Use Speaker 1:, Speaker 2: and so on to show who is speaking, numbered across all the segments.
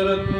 Speaker 1: والسلام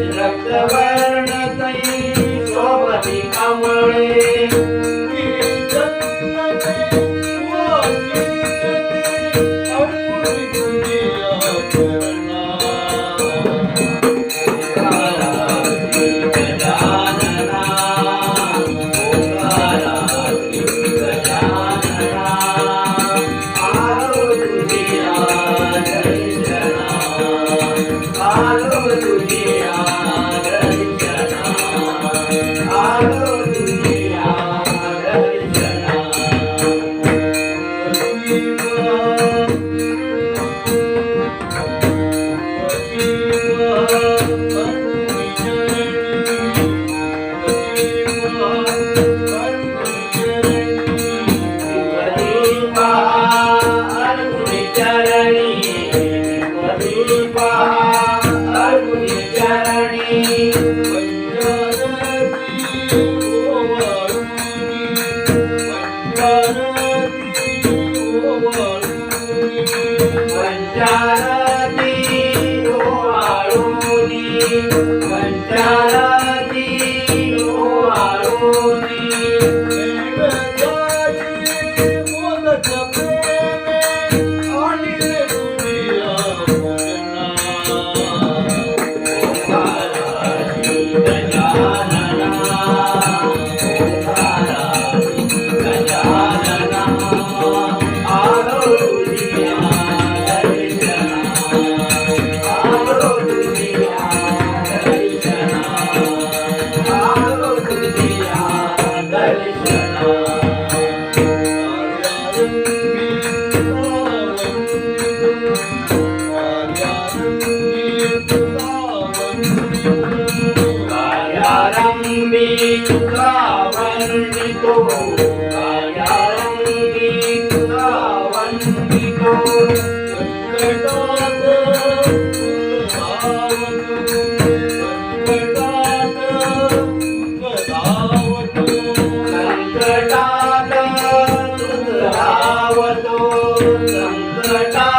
Speaker 2: वन्दितो कायारङ्गी तुला वन्दितो
Speaker 1: संकटात् उद्भवतु संकटात् उद्भवतु
Speaker 2: संकटात् उद्भवतु संकटात्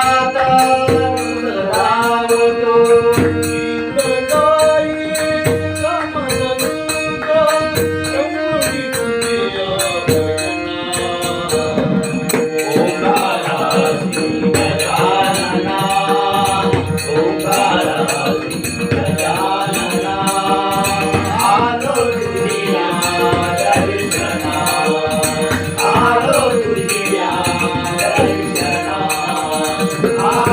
Speaker 2: 啊